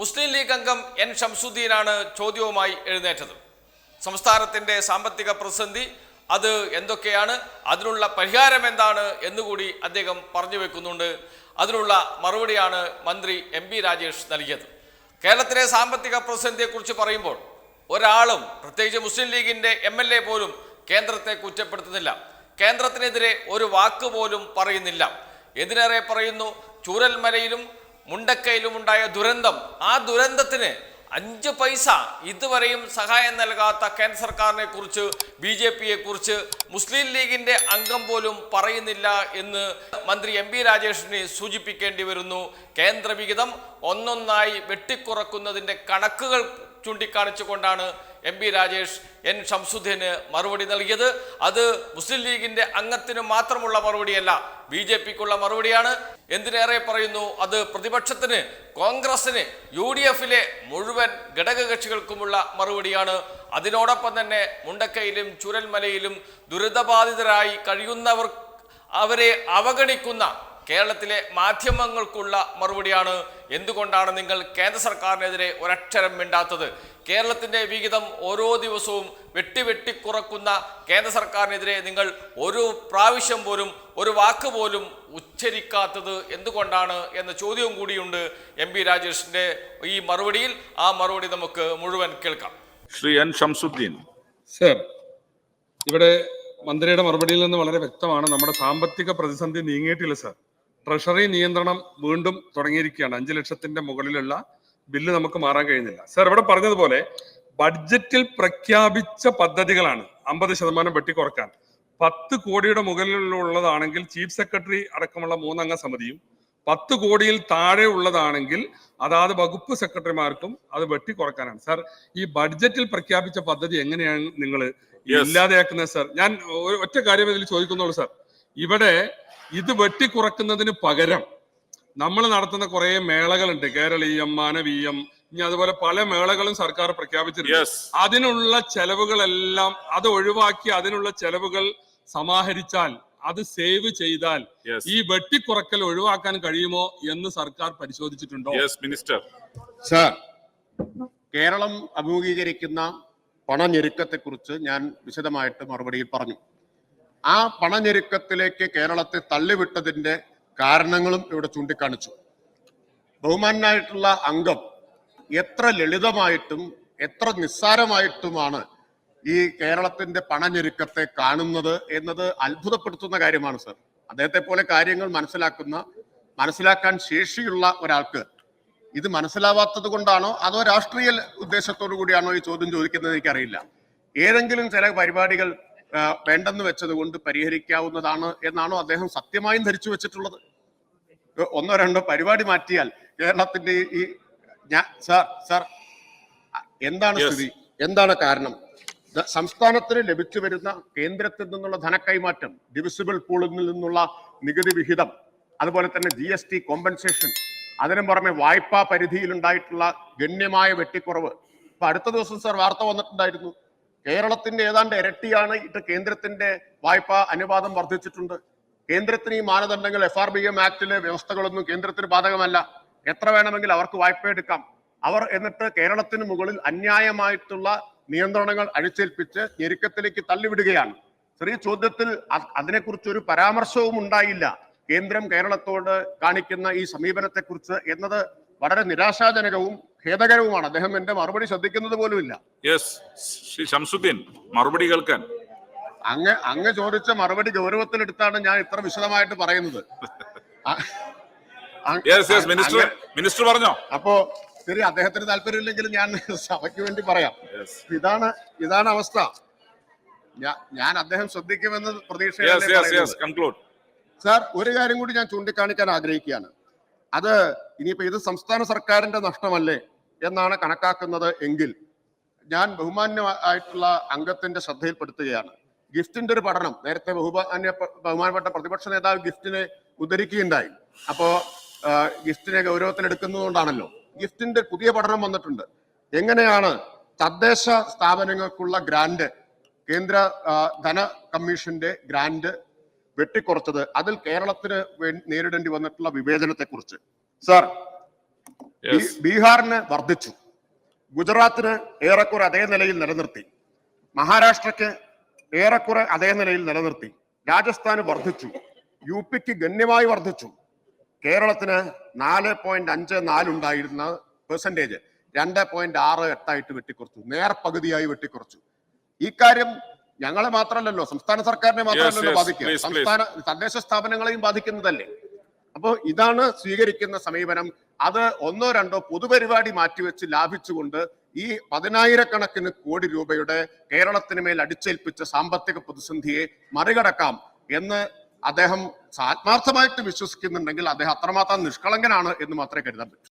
മുസ്ലിം league അംഗം N ഷംസുദ്ദീനാണ് ചോദ്യവുമായി എഴുന്നേറ്റത്. സംസ്ഥാനത്തിന്റെ സാമ്പത്തിക പ്രതിസന്ധി അത് എന്തൊക്കെയാണ്? അതിനുള്ള പരിഹാരം എന്താണ് എന്നുകൂടി അദ്ദേഹം പറഞ്ഞു വെക്കുന്നുണ്ട്. അതിനുള്ള മറുപടിയാണ് മന്ത്രി എം പി രാജേഷ് നൽകിയത്. കേരളത്തിലെ സാമ്പത്തിക പ്രതിസന്ധിയെക്കുറിച്ച് പറയുമ്പോൾ ഒരാളും പ്രത്യേകിച്ച് മുസ്ലിം ലീഗിന്റെ എം എൽ എ പോലും കേന്ദ്രത്തെ കുറ്റപ്പെടുത്തുന്നില്ല. കേന്ദ്രത്തിനെതിരെ ഒരു വാക്ക് പോലും പറയുന്നില്ല. എന്തിനേറെ പറയുന്നു? ചൂരൽമലയിലും മുണ്ടക്കയിലും ഉണ്ടായ ദുരന്തം. ആ ദുരന്തത്തിന് അഞ്ച് പൈസ ഇതുവരെയും സഹായം നൽകാത്ത കേന്ദ്ര സർക്കാരിനെ കുറിച്ച് ബി ജെ പിയെ കുറിച്ച് മുസ്ലിം ലീഗിന്റെ അംഗം പോലും പറയുന്നില്ല എന്ന് മന്ത്രി എം പി രാജേഷിനെ സൂചിപ്പിക്കേണ്ടി വരുന്നു. കേന്ദ്രവിഹിതം ഒന്നൊന്നായി വെട്ടിക്കുറക്കുന്നതിന്റെ കണക്കുകൾ ചൂണ്ടിക്കാണിച്ചുകൊണ്ടാണ് എം പി രാജേഷ് എൻ ഷംസുദ്ദീന് മറുപടി നൽകിയത്. അത് മുസ്ലിം ലീഗിന്റെ അംഗത്തിന് മാത്രമുള്ള മറുപടിയല്ല ബി ജെ പിക്കുള്ള മറുപടിയാണ്. എന്തിനേറെ പറയുന്നു അത് പ്രതിപക്ഷത്തിന് കോൺഗ്രസിന് യു ഡി എഫിലെ മുഴുവൻ ഘടകകക്ഷികൾക്കുമുള്ള മറുപടിയാണ്. അതിനോടൊപ്പം തന്നെ മുണ്ടക്കയിലും ചുരൽമലയിലും ദുരിതബാധിതരായി കഴിയുന്നവർ അവരെ അവഗണിക്കുന്ന കേരളത്തിലെ മാധ്യമങ്ങൾക്കുള്ള മറുപടിയാണ്. എന്തുകൊണ്ടാണ് നിങ്ങൾ കേന്ദ്ര സർക്കാരിനെതിരെ ഒരക്ഷരം മിണ്ടാത്തത്? കേരളത്തിന്റെ വിഹിതം ഓരോ ദിവസവും വെട്ടി വെട്ടിക്കുറക്കുന്ന കേന്ദ്ര സർക്കാരിനെതിരെ നിങ്ങൾ ഒരു പ്രാവശ്യം പോലും ഒരു വാക്ക് പോലും ഉച്ചരിക്കാത്തത് എന്തുകൊണ്ടാണ് എന്ന ചോദ്യവും കൂടിയുണ്ട് എം പി രാജേഷിന്റെ ഈ മറുപടിയിൽ. ആ മറുപടി നമുക്ക് മുഴുവൻ കേൾക്കാം. ശ്രീ എൻ ഷംസുദ്ദീൻ സർ ഇവിടെ മന്ത്രിയുടെ മറുപടിയിൽ നിന്ന് വളരെ വ്യക്തമാണ്. നമ്മുടെ സാമ്പത്തിക പ്രതിസന്ധി നീങ്ങിയിട്ടില്ല സർ. ട്രഷറി നിയന്ത്രണം വീണ്ടും തുടങ്ങിയിരിക്കുകയാണ്. അഞ്ചു ലക്ഷത്തിന്റെ മുകളിലുള്ള ബില്ല് നമുക്ക് മാറാൻ കഴിയുന്നില്ല. സാർ ഇവിടെ പറഞ്ഞതുപോലെ ബഡ്ജറ്റിൽ പ്രഖ്യാപിച്ച പദ്ധതികളാണ് അമ്പത് ശതമാനം വെട്ടിക്കുറക്കാൻ. പത്ത് കോടിയുടെ മുകളിലുള്ളതാണെങ്കിൽ ചീഫ് സെക്രട്ടറി അടക്കമുള്ള മൂന്നംഗ സമിതിയും പത്ത് കോടിയിൽ താഴെ ഉള്ളതാണെങ്കിൽ അതാത് വകുപ്പ് സെക്രട്ടറിമാർക്കും അത് വെട്ടിക്കുറക്കാനാണ്. സാർ ഈ ബഡ്ജറ്റിൽ പ്രഖ്യാപിച്ച പദ്ധതി എങ്ങനെയാണ് നിങ്ങൾ. ഇല്ലാതെയാക്കുന്നത് സാർ ഞാൻ ഒറ്റ കാര്യം ഇതിൽ ചോദിക്കുന്നുള്ളൂ സാർ ഇവിടെ ഇത് വെട്ടിക്കുറക്കുന്നതിന് പകരം നമ്മൾ നടത്തുന്ന കുറെ മേളകളുണ്ട്. കേരളീയം മാനവീയം ഇനി അതുപോലെ പല മേളകളും സർക്കാർ പ്രഖ്യാപിച്ചിട്ടുണ്ട്. അതിനുള്ള ചെലവുകളെല്ലാം അത് ഒഴിവാക്കി അതിനുള്ള ചെലവുകൾ സമാഹരിച്ചാൽ അത് സേവ് ചെയ്താൽ ഈ വെട്ടിക്കുറക്കൽ ഒഴിവാക്കാൻ കഴിയുമോ എന്ന് സർക്കാർ പരിശോധിച്ചിട്ടുണ്ടോ? യെസ് മിനിസ്റ്റർ സാർ കേരളം അഭിമുഖീകരിക്കുന്ന പണഞ്ഞെരുക്കത്തെക്കുറിച്ച് ഞാൻ വിശദമായിട്ട് മറുപടിയിൽ പറഞ്ഞു. ആ പണഞ്ഞെരുക്കത്തിലേക്ക് കേരളത്തെ തള്ളിവിട്ടതിന്റെ കാരണങ്ങളും ഇവിടെ ചൂണ്ടിക്കാണിച്ചു. ബഹുമാനായിട്ടുള്ള അംഗം എത്ര ലളിതമായിട്ടും എത്ര നിസ്സാരമായിട്ടുമാണ് ഈ കേരളത്തിന്റെ പണഞ്ഞെരുക്കത്തെ കാണുന്നത് എന്നത് അത്ഭുതപ്പെടുത്തുന്ന കാര്യമാണ് സർ. അദ്ദേഹത്തെ പോലെ കാര്യങ്ങൾ മനസ്സിലാക്കുന്ന മനസ്സിലാക്കാൻ ശേഷിയുള്ള ഒരാൾക്ക് ഇത് മനസ്സിലാവാത്തത് കൊണ്ടാണോ അതോ രാഷ്ട്രീയ ഉദ്ദേശത്തോടു കൂടിയാണോ ഈ ചോദ്യം ചോദിക്കുന്നത് എനിക്കറിയില്ല. ഏതെങ്കിലും ചില പരിപാടികൾ വേണ്ടെന്ന് വെച്ചത് കൊണ്ട് പരിഹരിക്കാവുന്നതാണ് എന്നാണോ അദ്ദേഹം സത്യമായും ധരിച്ചു വെച്ചിട്ടുള്ളത്? ഒന്നോ രണ്ടോ പരിപാടി മാറ്റിയാൽ കേരളത്തിന്റെ ഈ- ഞാൻ സാർ സാർ എന്താണ് സ്ഥിതി? എന്താണ് കാരണം? സംസ്ഥാനത്തിന് ലഭിച്ചു വരുന്ന കേന്ദ്രത്തിൽ നിന്നുള്ള ധനക്കൈമാറ്റം ഡിവിസിബിൾ പൂളിൽ നിന്നുള്ള നികുതി വിഹിതം അതുപോലെ തന്നെ ജി എസ് ടി കോമ്പൻസേഷൻ അതിനു പുറമെ വായ്പാ പരിധിയിൽ ഉണ്ടായിട്ടുള്ള ഗണ്യമായ വെട്ടിക്കുറവ്. ഇപ്പൊ അടുത്ത ദിവസം സാർ വാർത്ത വന്നിട്ടുണ്ടായിരുന്നു. കേരളത്തിന്റെ ഏതാണ്ട് ഇരട്ടിയാണ് ഇട്ട് കേന്ദ്രത്തിന്റെ വായ്പാ അനുപാതം വർദ്ധിച്ചിട്ടുണ്ട്. കേന്ദ്രത്തിന് ഈ മാനദണ്ഡങ്ങൾ എഫ് ആർ ബി എം ആക്ടിലെ വ്യവസ്ഥകളൊന്നും കേന്ദ്രത്തിന് ബാധകമല്ല. എത്ര വേണമെങ്കിൽ അവർക്ക് വായ്പ എടുക്കാം. അവർ എന്നിട്ട് കേരളത്തിന് മുകളിൽ അന്യായമായിട്ടുള്ള നിയന്ത്രണങ്ങൾ അഴിച്ചേൽപ്പിച്ച് ഞെരുക്കത്തിലേക്ക് തള്ളിവിടുകയാണ്. ചെറിയ ചോദ്യത്തിൽ അതിനെക്കുറിച്ച് ഒരു പരാമർശവും ഉണ്ടായില്ല. കേന്ദ്രം കേരളത്തോട് കാണിക്കുന്ന ഈ സമീപനത്തെക്കുറിച്ച് എന്നത് വളരെ നിരാശാജനകവും ഖേദകരവുമാണ്. അദ്ദേഹം എന്റെ മറുപടി ശ്രദ്ധിക്കുന്നത് പോലുമില്ല. യെസ് ഷംസുദ്ദീൻ മറുപടി കേൾക്കാൻ. അങ്ങ് അങ്ങ് ചോദിച്ച മറുപടി ഗൗരവത്തിലെടുത്താണ് ഞാൻ ഇത്ര വിശദമായിട്ട് പറയുന്നത്. മിനിസ്റ്റർ മിനിസ്റ്റർ പറഞ്ഞോ? അപ്പോ ശരി അദ്ദേഹത്തിന് താല്പര്യമില്ലെങ്കിലും ഞാൻ സഭയ്ക്ക് വേണ്ടി പറയാം. ഇതാണ് ഇതാണ് അവസ്ഥ. ഞാൻ അദ്ദേഹം ശ്രദ്ധിക്കുമെന്ന്. കൺക്ലൂഡ് സാർ ഒരു കാര്യം കൂടി ഞാൻ ചൂണ്ടിക്കാണിക്കാൻ ആഗ്രഹിക്കുകയാണ്. അത് ഇനിയിപ്പോ ഇത് സംസ്ഥാന സർക്കാരിന്റെ നഷ്ടമല്ലേ? എന്നാണ് കണക്കാക്കുന്നത് എങ്കിൽ ഞാൻ ബഹുമാന്യമായിട്ടുള്ള അംഗത്തിന്റെ ശ്രദ്ധയിൽപ്പെടുത്തുകയാണ്. ഗിഫ്റ്റിന്റെ ഒരു പഠനം നേരത്തെ ബഹുമാന്യ ബഹുമാനപ്പെട്ട പ്രതിപക്ഷ നേതാവ് ഗിഫ്റ്റിനെ ഉദ്ധരിക്കുകയുണ്ടായി. അപ്പോ ഗിഫ്റ്റിനെ ഗൗരവത്തിലെടുക്കുന്നതുകൊണ്ടാണല്ലോ ഗിഫ്റ്റിന്റെ പുതിയ പഠനം വന്നിട്ടുണ്ട്. എങ്ങനെയാണ് തദ്ദേശ സ്ഥാപനങ്ങൾക്കുള്ള ഗ്രാന്റ് കേന്ദ്ര ധന കമ്മീഷന്റെ ഗ്രാന്റ് വെട്ടിക്കുറച്ചത് അതിൽ കേരളത്തിന് നേരിടേണ്ടി വന്നിട്ടുള്ള വിവേചനത്തെക്കുറിച്ച്? സാർ ബീഹാറിന് വർദ്ധിച്ചു. ഗുജറാത്തിന് ഏറെക്കുറെ അതേ നിലയിൽ നിലനിർത്തി. മഹാരാഷ്ട്രയ്ക്ക് ഏറെക്കുറെ അതേ നിലയിൽ നിലനിർത്തി. രാജസ്ഥാന് വർദ്ധിച്ചു. യു പിക്ക് ഗണ്യമായി വർദ്ധിച്ചു. കേരളത്തിന് നാല് പോയിന്റ് അഞ്ച് നാലുണ്ടായിരുന്ന പെർസെന്റേജ് രണ്ട് പോയിന്റ് ആറ് എട്ടായിട്ട് വെട്ടിക്കുറച്ചു. നേർപകുതിയായി വെട്ടിക്കുറച്ചു. ഈ കാര്യം ഞങ്ങളെ മാത്രമല്ലല്ലോ സംസ്ഥാന സർക്കാരിനെ മാത്രമല്ലല്ലോ ബാധിക്കുക. സംസ്ഥാന തദ്ദേശ സ്ഥാപനങ്ങളെയും ബാധിക്കുന്നതല്ലേ? അപ്പോൾ ഇതാണ് സ്വീകരിക്കുന്ന സമീപനം. അത് ഒന്നോ രണ്ടോ പൊതുപരിപാടി മാറ്റിവെച്ച് ലാഭിച്ചുകൊണ്ട് ഈ പതിനായിരക്കണക്കിന് കോടി രൂപയുടെ കേരളത്തിന് മേൽ അടിച്ചേൽപ്പിച്ച സാമ്പത്തിക പ്രതിസന്ധിയെ മറികടക്കാം എന്ന് അദ്ദേഹം ആത്മാർത്ഥമായിട്ട് വിശ്വസിക്കുന്നുണ്ടെങ്കിൽ അദ്ദേഹം അത്രമാത്രം നിഷ്കളങ്കനാണ് എന്ന് മാത്രമേ കരുതാൻ പറ്റൂ.